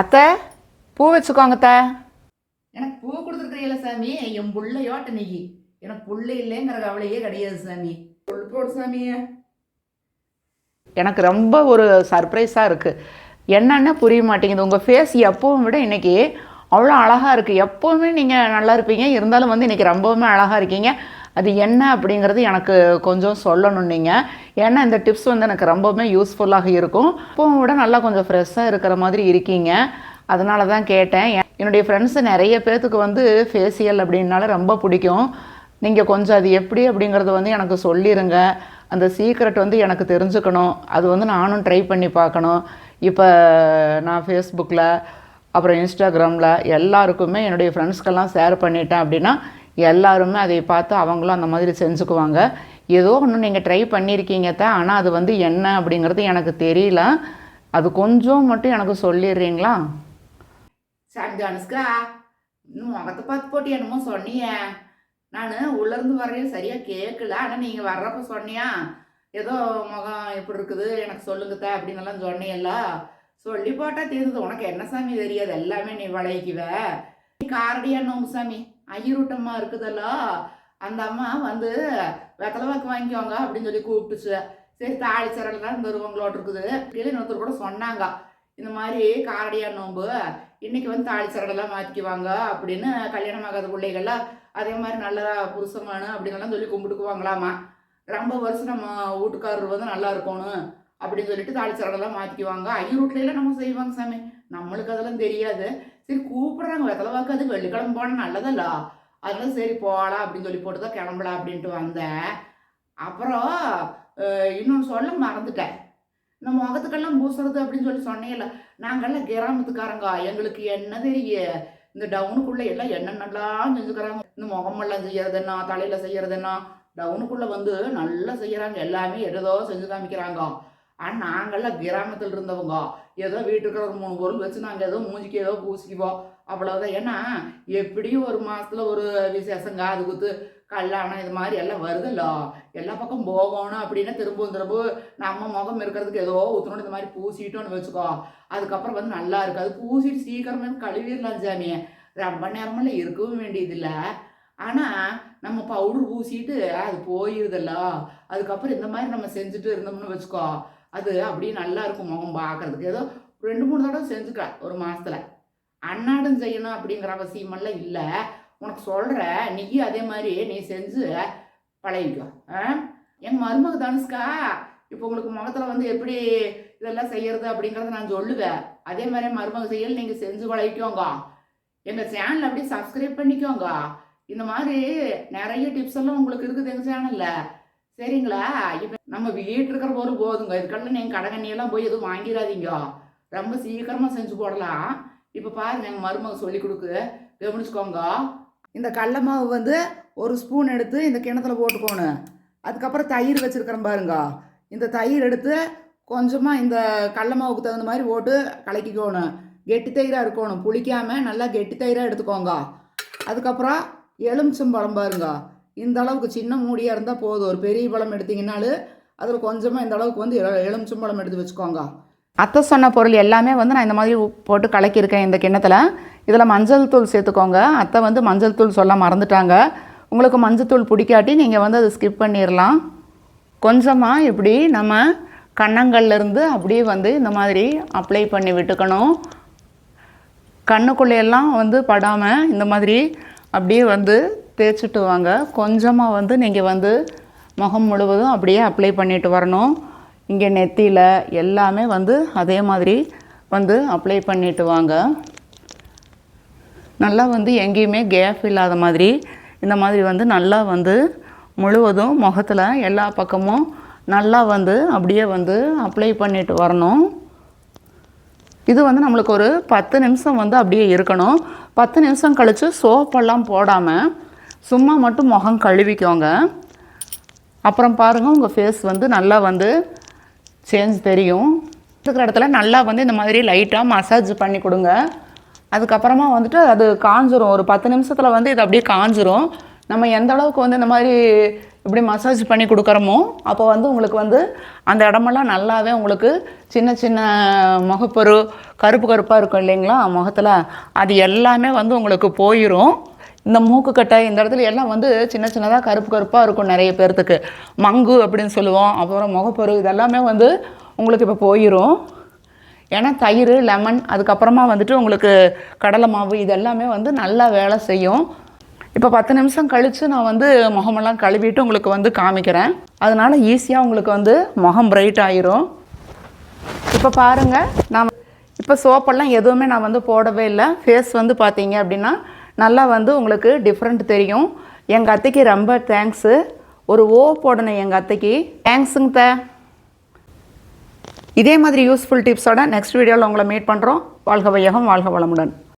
அத்தை பூ வச்சுக்கோங்க அத்தை. எனக்கு பூ கொடுத்துருக்கிறீங்கள சாமி என் புள்ளையோட்ட நீ எனக்கு புள்ள இல்லைங்கிற கவலையே கிடையாது சாமி. புல் போடு சாமி. எனக்கு ரொம்ப ஒரு சர்ப்ரைஸாக இருக்குது என்னன்னு புரிய மாட்டேங்குது. உங்கள் ஃபேஸ் எப்பவும் விட இன்னைக்கு அவ்வளோ அழகாக இருக்குது எப்போவுமே நீங்கள் நல்லா இருப்பீங்க. இருந்தாலும் வந்து இன்றைக்கி ரொம்பவுமே அழகாக இருக்கீங்க. அது என்ன அப்படிங்கிறது எனக்கு கொஞ்சம் சொல்லணும் நீங்கள் ஏன்னா இந்த டிப்ஸ் வந்து எனக்கு ரொம்பவுமே யூஸ்ஃபுல்லாக இருக்கும். இப்போவும் விட நல்லா கொஞ்சம் ஃப்ரெஷ்ஷாக இருக்கிற மாதிரி இருக்கீங்க. அதனால தான் கேட்டேன். என்னுடைய ஃப்ரெண்ட்ஸு நிறைய பேர்த்துக்கு வந்து ஃபேஷியல் அப்படின்னால ரொம்ப பிடிக்கும். நீங்கள் கொஞ்சம் அது எப்படி அப்படிங்கிறத வந்து எனக்கு சொல்லிடுங்க அந்த சீக்ரெட் வந்து எனக்கு தெரிஞ்சுக்கணும். அது வந்து நானும் ட்ரை பண்ணி பார்க்கணும். இப்போ நான் ஃபேஸ்புக்கில் அப்புறம் இன்ஸ்டாகிராமில் எல்லாருக்குமே என்னுடைய ஃப்ரெண்ட்ஸ்க்கெல்லாம் ஷேர் பண்ணிட்டேன் அப்படின்னா எல்லாருமே அதை பார்த்து அவங்களும் அந்த மாதிரி செஞ்சுக்குவாங்க. ஏதோ ஒன்று நீங்கள் ட்ரை பண்ணியிருக்கீங்க தான் ஆனால் அது வந்து என்ன அப்படிங்கிறது எனக்கு தெரியல. அது கொஞ்சம் மட்டும் எனக்கு சொல்லிடுறீங்களா? சாமி இன்னும் முகத்தை பார்த்து போட்டு என்னமோ சொன்னியே. நான் உள்ளேருந்து வரையும் சரியாக கேட்கல ஆனால் நீங்கள் வர்றப்ப சொன்னியா? ஏதோ முகம் எப்படி இருக்குது எனக்கு சொல்லுங்கத்த அப்படின்னு எல்லாம் சொன்னியல்ல சொல்லி போட்டால் தீர்ந்து உனக்கு என்ன சாமி தெரியாது? எல்லாமே நீ விளைவிக்குவ நீ காரடியா நோம்பு சாமி? ஐயரூட்டமாக இருக்குதல்ல? அந்த அம்மா வந்து வெத்தலைவாக்கு வாங்கிக்கோங்க அப்படின்னு சொல்லி கூப்பிட்டுச்சு. சரி தாலி இந்த தருவாங்களோட்டு இருக்குது. இல்லை இன்னொருத்தர் கூட சொன்னாங்க. இந்த மாதிரி காரடியா நோம்பு இன்னைக்கு வந்து தாலி சரடெல்லாம் மாற்றிக்குவாங்க அப்படின்னு கல்யாணம் ஆகாத பிள்ளைகள்லாம் அதே மாதிரி நல்ல புருஷமான அப்படின்னுலாம் சொல்லி கும்பிட்டுக்குவாங்களாமா. ரொம்ப வருஷம் நம்ம வீட்டுக்காரர் வந்து நல்லா இருக்கணும் அப்படின்னு சொல்லிட்டு தாலி சரடெல்லாம் மாற்றிக்குவாங்க ஐயர் வீட்லையெல்லாம் நம்ம செய்வாங்க சாமி. நம்மளுக்கு அதெல்லாம் தெரியாது. சரி கூப்பிட்றாங்க. வெத்தலைவாக்கு அது வெள்ளிக்கிழமை போனால் நல்லதல்ல. அதனால சரி போகலாம் அப்படின்னு சொல்லி போட்டு தான் கிளம்பலாம் அப்படின்ட்டு வந்தேன். அப்புறம் இன்னொன்று சொல்ல மறந்துட்டேன். இந்த முகத்துக்கெல்லாம் பூசுறது அப்படின்னு சொல்லி சொன்னேன்ல. நாங்கெல்லாம் கிராமத்துக்காரங்க. எங்களுக்கு என்ன தெரியும் இந்த டவுனுக்குள்ளே எல்லாம் என்னென்னலாம் செஞ்சுக்கிறாங்க? இந்த முகமெல்லாம் செய்யறதுன்னா தலையில் செய்யறதுன்னா டவுனுக்குள்ளே வந்து நல்லா செய்கிறாங்க எல்லாமே எதோ செஞ்சு காமிக்கிறாங்க. ஆனால் நாங்கெல்லாம் கிராமத்தில் இருந்தவங்க ஏதோ வீட்டுக்கு ஒரு மூணு பொருள் வச்சு நாங்கள் ஏதோ மூஞ்சிக்கு ஏதோ பூசிக்குவோம். அவ்வளோதான் ஏன்னா எப்படியும் ஒரு மாதத்தில் ஒரு விசேஷங்க அது குத்து கல்யாணம் இது மாதிரி எல்லாம் வருதுல்ல. எல்லா பக்கம் போகணும் அப்படின்னா திரும்ப திரும்ப நம்ம முகம் இருக்கிறதுக்கு ஏதோ ஊற்றணும் இந்த மாதிரி பூசிட்டோன்னு வச்சுக்கோ. அதுக்கப்புறம் வந்து நல்லா இருக்காது அது பூசிட்டு சீக்கிரமே கழுவிடலாம் சாமி. ரொம்ப நேரமெல்லாம் இருக்கவும் வேண்டியதில்லை. ஆனால் நம்ம பவுடர் பூசிட்டு அது போயிருதல்ல. அதுக்கப்புறம் இந்த மாதிரி நம்ம செஞ்சுட்டு இருந்தோம்னு வச்சுக்கோ. அது அப்படியே நல்லா இருக்கும் முகம் பார்க்கறதுக்கு. ஏதோ ரெண்டு மூணு தடவை செஞ்சுக்கலாம் ஒரு மாதத்தில் அன்னாடம் செய்யணும் அப்படிங்கிற அவசியமெல்லாம் இல்லை. உனக்கு சொல்கிற நீயும் அதே மாதிரி நீ செஞ்சு பழகிக்கோ. ஆ? என் மருமக தனுஷ்கா இப்போ உங்களுக்கு முகத்தில் வந்து எப்படி இதெல்லாம் செய்யறது அப்படிங்கிறத நான் சொல்லுவேன். அதே மாதிரி மருமக செய்யல் நீங்கள் செஞ்சு பழகிக்கோங்க. எங்கள் சேனல் அப்படியே சப்ஸ்கிரைப் பண்ணிக்கோங்க. இந்த மாதிரி நிறைய டிப்ஸ் எல்லாம் உங்களுக்கு இருக்குது எங்கள் சேனலில் சரிங்களா? இப்போ நம்ம வீட்டு இருக்கிற போது போதுங்க. இதுக்கெல்லாம் நீங்கள் கடகண்ணியெல்லாம் போய் எதுவும் வாங்கிடாதீங்க. ரொம்ப சீக்கிரமாக செஞ்சு போடலாம். இப்போ பாருங்க எங்கள் மருமக சொல்லி கொடுக்கு. கவனிச்சுக்கோங்க. இந்த கடல மாவு வந்து ஒரு ஸ்பூன் எடுத்து இந்த கிணத்துல போட்டுக்கோணும் அதுக்கப்புறம் தயிர் வச்சுருக்கிறேன் பாருங்க. இந்த தயிர் எடுத்து கொஞ்சமாக இந்த கடல மாவுக்கு தகுந்த மாதிரி போட்டு கலக்கிக்கோணும் கெட்டி தயிராக இருக்கணும். புளிக்காமல் நல்லா கெட்டி தயிராக எடுத்துக்கோங்க. அதுக்கப்புறம் எலுமிச்சம்பழம் பாருங்க. இந்த அளவுக்கு சின்ன மூடியாக இருந்தால் போதும். ஒரு பெரிய பழம் எடுத்திங்கனாலும் அதில் கொஞ்சமாக இந்த அளவுக்கு வந்து எல- எலுமிச்சம்பழம் எடுத்து வச்சுக்கோங்க. அத்தை சொன்ன பொருள் எல்லாமே வந்து நான் இந்த மாதிரி போட்டு கலக்கியிருக்கேன் இந்த கிண்ணத்தில். இதில் மஞ்சள் தூள் சேர்த்துக்கோங்க. அத்தை வந்து மஞ்சள் தூள் சொல்ல மறந்துட்டாங்க. உங்களுக்கு மஞ்சள் தூள் பிடிக்காட்டி நீங்கள் வந்து அதை ஸ்கிப் பண்ணிடலாம் கொஞ்சமாக இப்படி நம்ம கண்ணங்கள்லேருந்து அப்படியே வந்து இந்த மாதிரி அப்ளை பண்ணி விட்டுக்கணும். கண்ணுக்குள்ளையெல்லாம் வந்து படாமல் இந்த மாதிரி அப்படியே வந்து தேய்ச்சிட்டு வாங்க கொஞ்சமாக வந்து நீங்கள் வந்து முகம் முழுவதும் அப்படியே அப்ளை பண்ணிட்டு வரணும். இங்கே நெத்தியில் எல்லாமே வந்து அதே மாதிரி வந்து அப்ளை பண்ணிட்டு வாங்க. நல்லா வந்து எங்கேயுமே கேப் இல்லாத மாதிரி இந்த மாதிரி வந்து நல்லா வந்து முழுவதும் முகத்தில் எல்லா பக்கமும் நல்லா வந்து அப்படியே வந்து அப்ளை பண்ணிட்டு வரணும். இது வந்து நம்மளுக்கு ஒரு பத்து நிமிஷம் வந்து அப்படியே இருக்கணும். பத்து நிமிஷம் கழித்து சோப்பெல்லாம் போடாமல் சும்மா மட்டும் முகம் கழுவிக்கோங்க. அப்புறம் பாருங்கள் உங்கள் ஃபேஸ் வந்து நல்லா வந்து சேஞ்ச் தெரியும். இருக்கிற இடத்துல நல்லா வந்து இந்த மாதிரி லைட்டாக மசாஜ் பண்ணி கொடுங்க. அதுக்கப்புறமா வந்துட்டு அது காஞ்சிரும். ஒரு பத்து நிமிஷத்தில் வந்து இது அப்படியே காஞ்சிரும். நம்ம எந்த அளவுக்கு வந்து இந்த மாதிரி இப்படி மசாஜ் பண்ணி கொடுக்குறோமோ அப்போ வந்து உங்களுக்கு வந்து அந்த இடமெல்லாம் நல்லாவே உங்களுக்கு சின்ன சின்ன முகப்பொரு கருப்பு கருப்பாக இருக்கும் இல்லைங்களா முகத்தில். அது எல்லாமே வந்து உங்களுக்கு போயிடும் இந்த மூக்குக்கட்டை இந்த இடத்துல எல்லாம் வந்து சின்ன சின்னதாக கருப்பு கருப்பாக இருக்கும் நிறைய பேர்த்துக்கு. மங்கு அப்படின்னு சொல்லுவோம். அப்புறம் முகப்பொரு இதெல்லாமே வந்து உங்களுக்கு இப்போ போயிடும் ஏன்னா தயிர் லெமன் அதுக்கப்புறமா வந்துட்டு உங்களுக்கு கடலை மாவு இதெல்லாமே வந்து நல்லா வேலை செய்யும். இப்போ பத்து நிமிஷம் கழித்து நான் வந்து முகமெல்லாம் கழுவிட்டு உங்களுக்கு வந்து காமிக்கிறேன். அதனால ஈஸியாக உங்களுக்கு வந்து முகம் பிரைட் ஆயிரும். இப்போ பாருங்கள் நான் இப்போ சோப்பெல்லாம் எதுவுமே நான் வந்து போடவே இல்லை. ஃபேஸ் வந்து பார்த்தீங்க அப்படின்னா நல்லா வந்து உங்களுக்கு டிஃப்ரெண்ட் தெரியும். எங்கள் அத்தைக்கு ரொம்ப தேங்க்ஸு ஒரு ஓ போடணும் எங்கள் அத்தைக்கு. தேங்க்ஸுங்க த இதே மாதிரி யூஸ்ஃபுல் டிப்ஸோட நெக்ஸ்ட் வீடியோவில் உங்களை மீட் பண்ணுறோம் வாழ்க வையகம் வாழ்க வளமுடன்.